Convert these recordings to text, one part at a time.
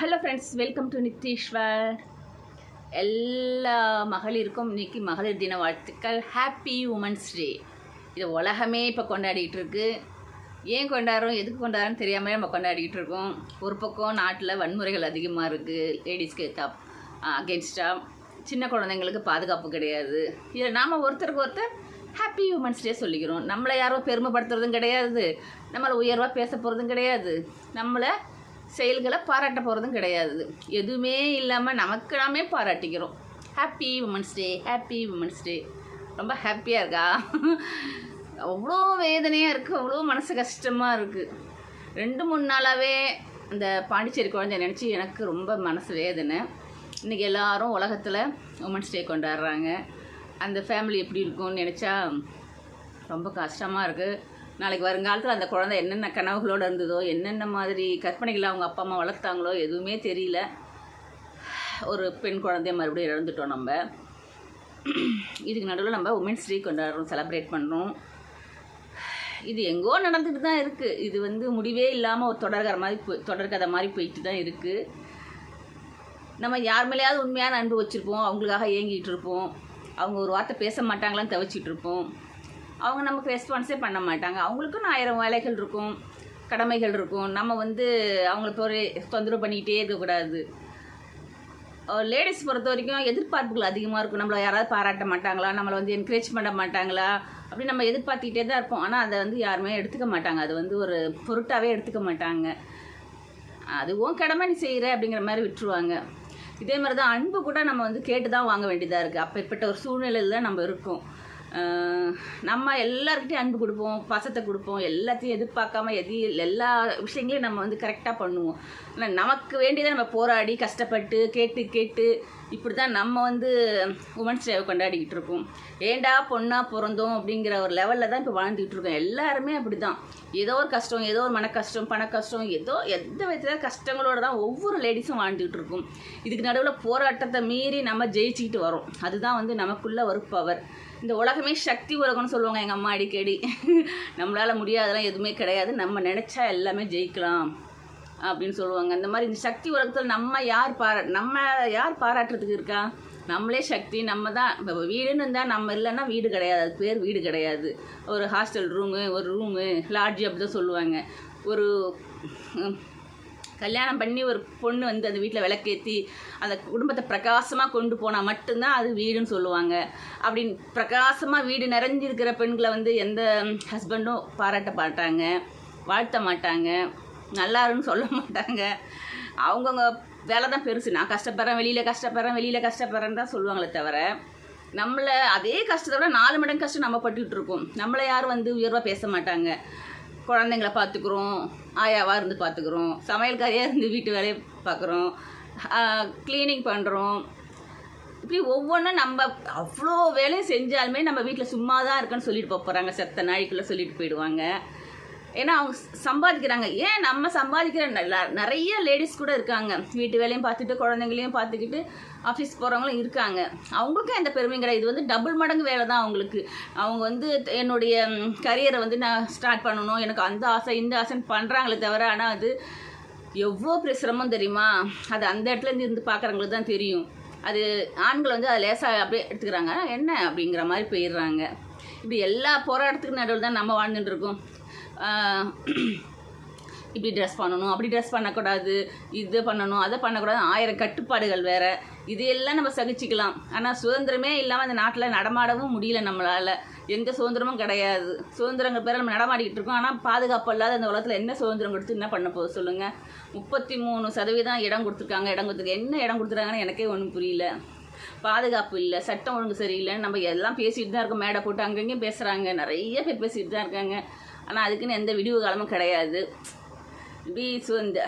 Hello friends welcome to Nitheeswar எல்லா மகளிருக்கும் இன்றைக்கி மகளிர் தின வாழ்த்துக்கள். ஹாப்பி உமன்ஸ் டே இது உலகமே இப்போ கொண்டாடிக்கிட்டு இருக்கு. ஏன் கொண்டாடுறோம்? எதுக்கு கொண்டாடுறோம்னு தெரியாமல் நம்ம கொண்டாடிக்கிட்டு இருக்கோம். ஒரு பக்கம் நாட்டில் வன்முறைகள் அதிகமாக இருக்குது லேடிஸ்க்கு தப் அகேன்ஸ்டாக சின்ன குழந்தைங்களுக்கு பாதுகாப்பு கிடையாது. இதில் நாம் ஒருத்தருக்கு ஒருத்தர் ஹாப்பி உமன்ஸ் டே சொல்லிக்கிறோம். நம்மளை யாரும் பெருமைப்படுத்துறதும் கிடையாது. நம்மளை உயர்வாக பேச போகிறதும் கிடையாது. நம்மளை செயல்களை பாராட்ட போகிறதும் கிடையாது. எதுவுமே இல்லாமல் நமக்கு நாமே பாராட்டிக்கிறோம். Happy women's day happy women's day ரொம்ப ஹாப்பியாக இருக்கா? அவ்வளோ வேதனையாக இருக்குது அவ்வளோ மனசு கஷ்டமாக இருக்குது ரெண்டு மூணு நாளாகவே அந்த பாண்டிச்சேரி குழந்தைய நினச்சி எனக்கு ரொம்ப மனசு வேதனை. இன்றைக்கி எல்லோரும் உலகத்தில் உமன்ஸ் டே கொண்டாடுறாங்க. அந்த ஃபேமிலி எப்படி இருக்கும்னு நினச்சா ரொம்ப கஷ்டமாக இருக்குது நாளைக்கு வருங்காலத்தில் அந்த குழந்தை என்னென்ன கனவுகளோடு இருந்ததோ என்னென்ன மாதிரி கற்பனைகளை அவங்க அப்பா அம்மா வளர்த்தாங்களோ எதுவுமே தெரியல. ஒரு பெண் குழந்தைய மறுபடியும் இழந்துட்டோம் நம்ம. இதுக்கு நடுவில் நம்ம உமன்ஸ் டே கொண்டாடுறோம் செலப்ரேட் பண்ணுறோம் இது எங்கோ நடந்துட்டு தான் இருக்குது இது வந்து முடிவே இல்லாமல் ஒரு தொடர்கிற மாதிரி போய் தொடர்கதை மாதிரி போயிட்டு தான் இருக்குது நம்ம யார் மேலேயாவது உண்மையான அன்பு வச்சுருப்போம் அவங்களுக்காக ஏங்கிட்டு இருப்போம். அவங்க ஒரு வார்த்தை பேச மாட்டாங்களான்னு தவிச்சிட்டு இருப்போம். அவங்க நமக்கு ரெஸ்பான்ஸே பண்ண மாட்டாங்க. அவங்களுக்கும் ஆயிரம் வேலைகள் இருக்கும் கடமைகள் இருக்கும். நம்ம வந்து அவங்களுக்கு ஒரு தொந்தரவு பண்ணிக்கிட்டே இருக்கக்கூடாது. லேடிஸ் பொறுத்த வரைக்கும் எதிர்பார்ப்புகள் அதிகமாக இருக்கும். நம்மளை யாராவது பாராட்ட மாட்டாங்களா? நம்மளை வந்து என்கரேஜ் பண்ண மாட்டாங்களா? அப்படி நம்ம எதிர்பார்த்துக்கிட்டே தான் இருப்போம். ஆனால் அதை வந்து யாருமே எடுத்துக்க மாட்டாங்க. அது வந்து ஒரு பொருட்டாகவே எடுத்துக்க மாட்டாங்க. அதுவும் கடமை நீ செய்கிற அப்படிங்கிற மாதிரி விட்டுருவாங்க. இதே மாதிரி தான் அன்பு கூட நம்ம வந்து கேட்டு தான் வாங்க வேண்டியதாக இருக்குது அப்பேற்பட்ட ஒரு சூழ்நிலையில் தான் நம்ம இருக்கோம். நம்ம எல்லாருக்கிட்டையும் அன்பு கொடுப்போம் பாசத்தை கொடுப்போம் எல்லாத்தையும் எதிர்பார்க்காம எது எல்லா விஷயங்களையும் நம்ம வந்து கரெக்டாக பண்ணுவோம். ஆனால் நமக்கு வேண்டியதை நம்ம போராடி கஷ்டப்பட்டு கேட்டு கேட்டு இப்படி தான் நம்ம வந்து உமன்ஸ் டேவை கொண்டாடிக்கிட்டு இருக்கோம். ஏண்டா பொண்ணாக பிறந்தோம் அப்படிங்கிற ஒரு லெவலில் தான் இப்போ வாழ்ந்துக்கிட்டு இருக்கோம். எல்லாருமே அப்படி தான் ஏதோ ஒரு கஷ்டம் ஏதோ ஒரு மன கஷ்டம் பண கஷ்டம் ஏதோ எந்த விதத்தில் கஷ்டங்களோட தான் ஒவ்வொரு லேடிஸும் வாழ்ந்துக்கிட்டு இருக்கும். இதுக்கு நடுவில் போராட்டத்தை மீறி நம்ம ஜெயிச்சுக்கிட்டு வரோம். அதுதான் வந்து நமக்குள்ள ஒரு பவர் இந்த உலகமே சக்தி உலகம்னு சொல்லுவாங்க எங்கள் அம்மா அடிக்கடி. நம்மளால் முடியாதெல்லாம் எதுவுமே கிடையாது. நம்ம நினச்சா எல்லாமே ஜெயிக்கலாம் அப்படின்னு சொல்லுவாங்க. அந்த மாதிரி இந்த சக்தி உலகத்தில் நம்ம யார் பாரா நம்ம யார் பாராட்டுறதுக்கு இருக்கா? நம்மளே சக்தி நம்ம தான். இப்போ வீடுன்னு இருந்தால் நம்ம இல்லைன்னா வீடு கிடையாது. அது பேர் வீடு கிடையாது. ஒரு ஹாஸ்டல் ரூமு ஒரு ரூமு லாட்ஜ் அப்படி தான் சொல்லுவாங்க. ஒரு கல்யாணம் பண்ணி ஒரு பொண்ணு வந்து அந்த வீட்டில் விளக்கேற்றி அந்த குடும்பத்தை பிரகாசமாக கொண்டு போனால் மட்டும்தான் அது வீடுன்னு சொல்லுவாங்க. அப்படின்னு பிரகாசமாக வீடு நிறைஞ்சிருக்கிற பெண்களை வந்து எந்த ஹஸ்பண்டும் பாராட்ட மாட்டாங்க வாழ்த்த மாட்டாங்க நல்லாருன்னு சொல்ல மாட்டாங்க. அவங்கவுங்க வேலை தான் பெருசு. நான் கஷ்டப்படுறேன் வெளியில் கஷ்டப்படுறேன் வெளியில் கஷ்டப்படுறேன்னு தான் சொல்லுவாங்களே தவிர நம்மளை அதே கஷ்டத்தை விட நாலு மடங்கு கஷ்டம் நம்ம பட்டுக்கிட்டு இருக்கோம். நம்மளை யாரும் வந்து உயர்வாக பேச மாட்டாங்க. குழந்தைங்கள பார்த்துக்குறோம். ஆயாவாக இருந்து பார்த்துக்குறோம். சமையல்காரியாக இருந்து வீட்டு வேலையை பார்க்குறோம். க்ளீனிங் பண்ணுறோம் இப்படி ஒவ்வொன்றும் நம்ம அவ்வளோ வேலையும் செஞ்சாலுமே நம்ம வீட்டில் சும்மா தான் இருக்கேன்னு சொல்லிட்டு போக போகிறாங்க செத்த நாளைக்குள்ளே சொல்லிட்டு போயிடுவாங்க. ஏன்னா அவங்க சம்பாதிக்கிறாங்க. ஏன் நம்ம சம்பாதிக்கிற நிறைய லேடிஸ் கூட இருக்காங்க. வீட்டு வேலையும் பார்த்துட்டு குழந்தைங்களையும் பார்த்துக்கிட்டு ஆஃபீஸ் போகிறவங்களும் இருக்காங்க. அவங்களுக்கும் எந்த பெருமையும் கிடையாது. இது வந்து டபுள் மடங்கு வேலை தான் அவங்களுக்கு. அவங்க வந்து என்னுடைய கரியரை வந்து நான் ஸ்டார்ட் பண்ணணும். எனக்கு அந்த ஆசை இந்த ஆசைன்னு பண்ணுறாங்களே தவிர ஆனால் அது எவ்வளோ பிரசிரமும் சிரமம் தெரியுமா? அது அந்த இடத்துல இருந்து இருந்து பார்க்குறவங்களுக்கு தான் தெரியும். அது ஆண்கள் வந்து அதை லேசாக அப்படியே எடுத்துக்கிறாங்க. என்ன அப்படிங்கிற மாதிரி போயிடுறாங்க. இப்படி எல்லா போராட்டத்துக்கு நடுவில் தான் நம்ம வாழ்ந்துட்டு இருக்கோம். இப்படி ட்ரெஸ் பண்ணணும் அப்படி ட்ரெஸ் பண்ணக்கூடாது இது பண்ணணும் அதை பண்ணக்கூடாது ஆயிரம் கட்டுப்பாடுகள் வேறு. இதையெல்லாம் நம்ம சகிச்சுக்கலாம். ஆனால் சுதந்திரமே இல்லாமல் அந்த நாட்டில் நடமாடவும் முடியல நம்மளால். எந்த சுதந்திரமும் கிடையாது. சுதந்திரங்கள் பேர் நம்ம நடமாடிக்கிட்டு இருக்கோம். ஆனால் பாதுகாப்பு இல்லாத அந்த உலகத்தில் என்ன சுதந்திரம் கொடுத்து என்ன பண்ண போகுது சொல்லுங்கள் முப்பத்தி மூணு சதவீதம் இடம் கொடுத்துருக்காங்க. இடம் கொடுத்துருக்கு என்ன இடம் கொடுத்துருக்காங்கன்னு எனக்கே ஒன்றும் புரியல. பாதுகாப்பு இல்லை சட்டம் ஒழுங்கு சரியில்லைன்னு நம்ம எல்லாம் பேசிகிட்டு தான் இருக்கோம். மேடை போட்டு அங்கங்கேயும் பேசுகிறாங்க நிறைய பேர் பேசிகிட்டு தான் இருக்காங்க. ஆனால் அதுக்குன்னு எந்த விடிவு காலமும் கிடையாது. இப்படி சுந்த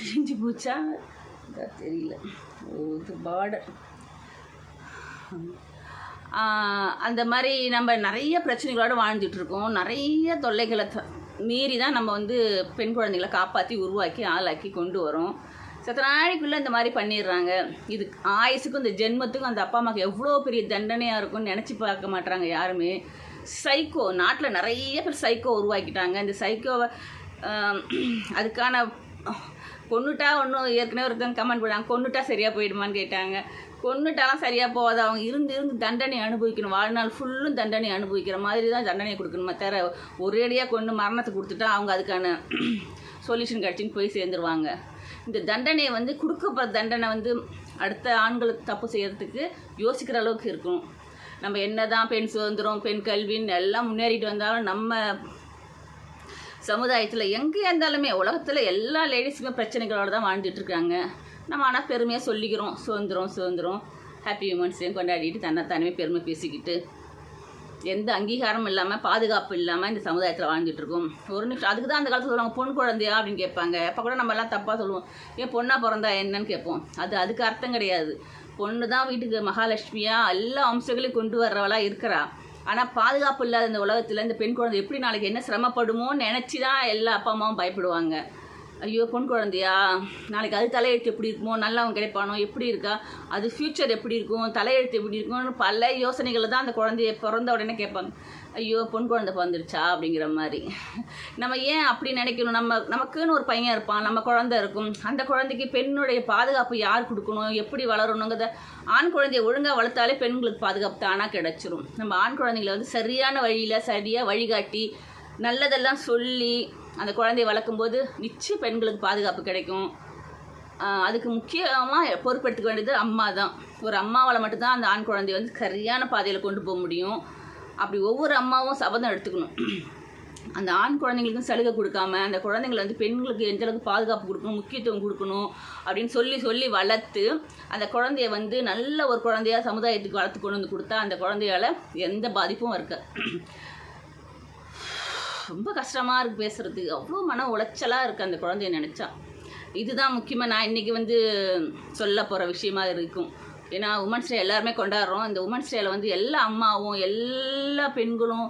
செஞ்சு போச்சா? தெரியல. ஓ, இது பார்டர் அந்த மாதிரி நம்ம நிறைய பிரச்சனைகளோடு வாழ்ந்துட்டு இருக்கோம். நிறைய தொல்லைகளை த- மீறி தான் நம்ம வந்து பெண் குழந்தைகளை காப்பாற்றி உருவாக்கி ஆளாக்கி கொண்டு வரோம். சத்த நாளைக்குள்ளே இந்த மாதிரி பண்ணிடுறாங்க. இது ஆயுசுக்கும் இந்த ஜென்மத்துக்கும் அந்த அப்பா அம்மாவுக்கு எவ்வளோ பெரிய தண்டனையாக இருக்கும்னு நினச்சி பார்க்க மாட்டுறாங்க யாருமே. சைக்கோ நாட்டில் நிறைய பேர் சைக்கோ உருவாக்கிட்டாங்க. இந்த சைக்கோவை அதுக்கான கொண்டுட்டா ஒன்றும் ஏற்கனவே ஒருத்தவங்க கமெண்ட் பண்ணாங்க கொண்டுட்டா சரியாக போயிடுமான்னு கேட்டாங்க. கொன்னுட்டாலாம் சரியாக போகாது. அவங்க இருந்து இருந்து தண்டனை அனுபவிக்கணும். வாழ்நாள் ஃபுல்லும் தண்டனை அனுபவிக்கிற மாதிரி தான் தண்டனை கொடுக்கணுமா தர ஒரேடியாக கொண்டு மரணத்தை கொடுத்துட்டா அவங்க அதுக்கான சொல்யூஷன் கிடச்சின்னு போய் சேர்ந்துருவாங்க. இந்த தண்டனையை வந்து கொடுக்கப்படுற தண்டனை வந்து அடுத்த ஆண்களுக்கு தப்பு செய்கிறதுக்கு யோசிக்கிற அளவுக்கு இருக்கும். நம்ம என்ன தான் பெண் சுதந்திரம் பெண் கல்வின்னு எல்லாம் முன்னேறிட்டு வந்தாலும் நம்ம சமுதாயத்தில் எங்கே இருந்தாலுமே உலகத்தில் எல்லா லேடிஸுமே பிரச்சனைகளோடு தான் வாழ்ந்துட்டுருக்காங்க நம்ம ஆனால் பெருமையாக சொல்லிக்கிறோம். சுதந்திரம் சுதந்திரம். ஹாப்பி உமன்ஸையும் கொண்டாடிட்டு தன்னைத்தானே பெருமை பேசிக்கிட்டு எந்த அங்கீகாரமும் இல்லாமல் பாதுகாப்பு இல்லாமல் இந்த சமுதாயத்தில் வாழ்ந்துட்டுருக்கோம். ஒரு நிமிஷம் அதுக்கு தான் அந்த காலத்தில் சொல்லுவாங்க பொன் குழந்தையா? அப்படின்னு கேட்பாங்க. அப்போ கூட நம்ம எல்லாம் தப்பாக சொல்லுவோம். ஏன் பொண்ணாக பிறந்தா என்னன்னு கேட்போம். அது அதுக்கு அர்த்தம் கிடையாது. பொண்ணு தான் வீட்டுக்கு மகாலட்சுமியாக எல்லா அம்சங்களையும் கொண்டு வர்றவளாக இருக்கிறா. ஆனால் பாதுகாப்பு இல்லாத இந்த உலகத்தில் இந்த பெண் குழந்தை எப்படி நாளைக்கு என்ன சிரமப்படுமோன்னு நினச்சி தான் எல்லா அப்பா அம்மாவும் பயப்படுவாங்க. ஐயோ பொன் குழந்தையா நாளைக்கு அது தலையெழுத்து எப்படி இருக்குமோ நல்லவன் கிடைப்பானோ எப்படி இருக்கா அது ஃப்யூச்சர் எப்படி இருக்கும் தலையெழுத்து எப்படி இருக்கும்னு பல யோசனைகளை தான் அந்த குழந்தைய பிறந்த உடனே கேட்பாங்க. ஐயோ பொன் குழந்தை பிறந்துருச்சா அப்படிங்கிற மாதிரி. நம்ம ஏன் அப்படி நினைக்கணும்? நம்ம நமக்குன்னு ஒரு பையன் இருப்பான் நம்ம குழந்தை இருக்கும். அந்த குழந்தைக்கு பெண்ணுடைய பாதுகாப்பு யார் கொடுக்கணும்? எப்படி வளரணுங்கிறத ஆண் குழந்தைய ஒழுங்காக வளர்த்தாலே பெண்களுக்கு பாதுகாப்பு தானாக கிடைச்சிரும். நம்ம ஆண் குழந்தைங்களை வந்து சரியான வழியில் சரியாக வழிகாட்டி நல்லதெல்லாம் சொல்லி அந்த குழந்தைய வளர்க்கும்போது நிச்சயம் பெண்களுக்கு பாதுகாப்பு கிடைக்கும். அதுக்கு முக்கியமாக பொறுப்பெடுத்துக்க வேண்டியது அம்மா தான். ஒரு அம்மாவால் மட்டும்தான் அந்த ஆண் குழந்தைய வந்து சரியான பாதையில் கொண்டு போக முடியும். அப்படி ஒவ்வொரு அம்மாவும் சபதம் எடுத்துக்கணும். அந்த ஆண் குழந்தைங்களுக்கும் சலுகை கொடுக்காம அந்த குழந்தைங்களை வந்து பெண்களுக்கு எந்த அளவுக்கு பாதுகாப்பு கொடுக்கணும் முக்கியத்துவம் கொடுக்கணும் அப்படின்னு சொல்லி சொல்லி வளர்த்து அந்த குழந்தைய வந்து நல்ல ஒரு குழந்தையா சமுதாயத்துக்கு வளர்த்து கொண்டு வந்து கொடுத்தா அந்த குழந்தையால எந்த பாதிப்பும் இருக்காது. ரொம்ப கஷ்டமாக இருக்குது பேசுகிறதுக்கு அவ்வளோ மன உளைச்சலாக இருக்குது அந்த குழந்தைய நினச்சா. இதுதான் முக்கியமாக நான் இன்றைக்கி வந்து சொல்ல போகிற விஷயமா இருக்கும். ஏன்னா உமன்ஸ் டே எல்லாருமே கொண்டாடுறோம். இந்த உமன்ஸ் டேயில் வந்து எல்லா அம்மாவும் எல்லா பெண்களும்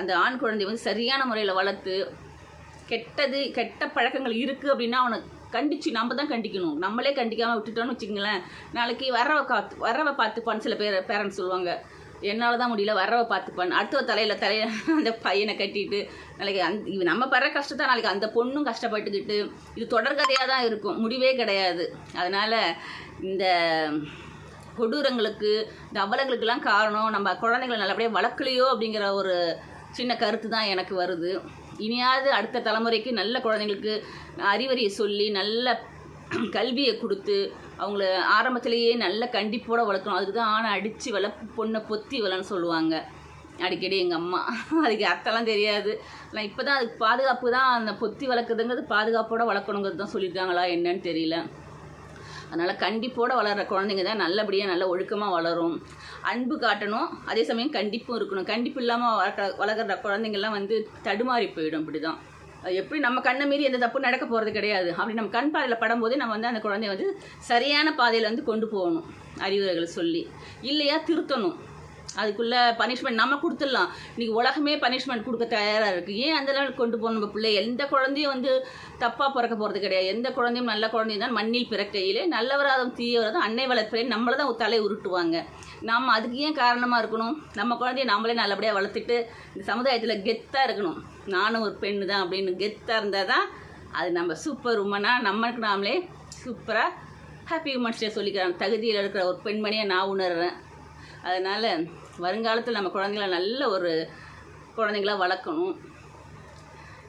அந்த ஆண் குழந்தைய வந்து சரியான முறையில் வளர்த்து கெட்டது கெட்ட பழக்கங்கள் இருக்குது அப்படின்னா அவனை கண்டிச்சு நம்ம தான் கண்டிக்கணும். நம்மளே கண்டிக்காமல் விட்டுட்டோம்னு வச்சுங்களேன் நாளைக்கு வரவை காத்து வரவை பார்த்துப்பான்னு சில பேர் பேரண்ட்ஸ் சொல்லுவாங்க. என்னால் தான் முடியல வரவை பார்த்துப்பான் அடுத்த தலையில் தலையில் அந்த பையனை கட்டிட்டு நாளைக்கு அந் இவ நம்ம படுற கஷ்டத்தை நாளைக்கு அந்த பொண்ணும் கஷ்டப்பட்டுக்கிட்டு இது தொடர்கதையாக தான் இருக்கும். முடிவே கிடையாது. அதனால் இந்த கொடூரங்களுக்கு இந்த அவலங்களுக்கெல்லாம் காரணம் நம்ம குழந்தைங்களை நல்லபடியாக வளர்க்கலையோ அப்படிங்கிற ஒரு சின்ன கருத்து தான் எனக்கு வருது. இனியாவது அடுத்த தலைமுறைக்கு நல்ல குழந்தைங்களுக்கு அறிவுரையை சொல்லி நல்ல கல்வியை கொடுத்து அவங்கள ஆரம்பத்திலேயே நல்ல கண்டிப்போட வளர்க்கணும். அதுக்கு தான் ஆணை அடித்து வள பொண்ணை பொத்தி வளன்னு சொல்லுவாங்க. அடிக்கடி எங்கள் அம்மா. அதுக்கு அர்த்தம்லாம் தெரியாது. நான் இப்போ தான் அதுக்கு பாதுகாப்பு தான் அந்த பொத்தி வளர்க்குறதுங்கிறது பாதுகாப்போட வளர்க்கணுங்கிறது தான் சொல்லியிருக்காங்களா என்னன்னு தெரியல. அதனால் கண்டிப்போட வளர்கிற குழந்தைங்க தான் நல்லபடியாக நல்ல ஒழுக்கமாக வளரும். அன்பு காட்டணும். அதே சமயம் கண்டிப்பும் இருக்கணும். கண்டிப்பு இல்லாமல் வளர்க்குற வளர்க்குற குழந்தைங்கள்லாம் வந்து தடுமாறி போயிடும். இப்படி தான் எப்படி நம்ம கண்ணை மீறி எந்த தப்பும் நடக்க போகிறது கிடையாது. அப்படி நம்ம கண் பாதையில் படும்போது நம்ம வந்து அந்த குழந்தைய வந்து சரியான பாதையில் வந்து கொண்டு போகணும் அறிவுரைகளை சொல்லி. இல்லையா திருத்தணும். அதுக்குள்ளே பனிஷ்மெண்ட் நம்ம கொடுத்துடலாம். இன்றைக்கி உலகமே பனிஷ்மெண்ட் கொடுக்க தயாராக இருக்குது ஏன் அந்த லெவலுக்கு கொண்டு போகணும் நம்ம பிள்ளை எந்த குழந்தையும் வந்து தப்பாக பிறக்க போகிறது கிடையாது. எந்த குழந்தையும் நல்ல குழந்தையும் தான் மண்ணில் பிறக்கையிலே நல்லவராதும் தீயவராதும் அன்னை வளர்ப்பிலே நம்மளை தான் தலை உருட்டுவாங்க. நாம் அதுக்கு ஏன் காரணமாக இருக்கணும்? நம்ம குழந்தைய நம்மளே நல்லபடியாக வளர்த்துட்டு இந்த சமுதாயத்தில் கெத்தாக இருக்கணும். நானும் ஒரு பெண்ணு தான் அப்படின்னு கெத்தாக இருந்தால் தான் அது நம்ம சூப்பர் உமனாக நம்மளுக்கு நாமளே சூப்பராக ஹாப்பி உமன்ஸ் டே சொல்லிக்கிறேன் தகுதியில் இருக்கிற ஒரு பெண்மணியாக நான் உணர்றேன். அதனால் வருங்காலத்தில் நம்ம குழந்தைங்கள நல்ல ஒரு குழந்தைங்களா வளர்க்கணும்.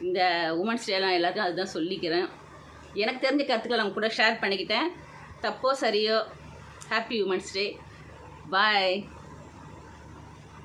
இந்த உமன்ஸ் டேலாம் எல்லாத்தையும் அதுதான் சொல்லிக்கிறேன். எனக்கு தெரிஞ்ச கருத்துக்களை நான் கூட ஷேர் பண்ணிக்கிட்டேன். தப்போ சரியோ ஹாப்பி உமன்ஸ் டே பாய்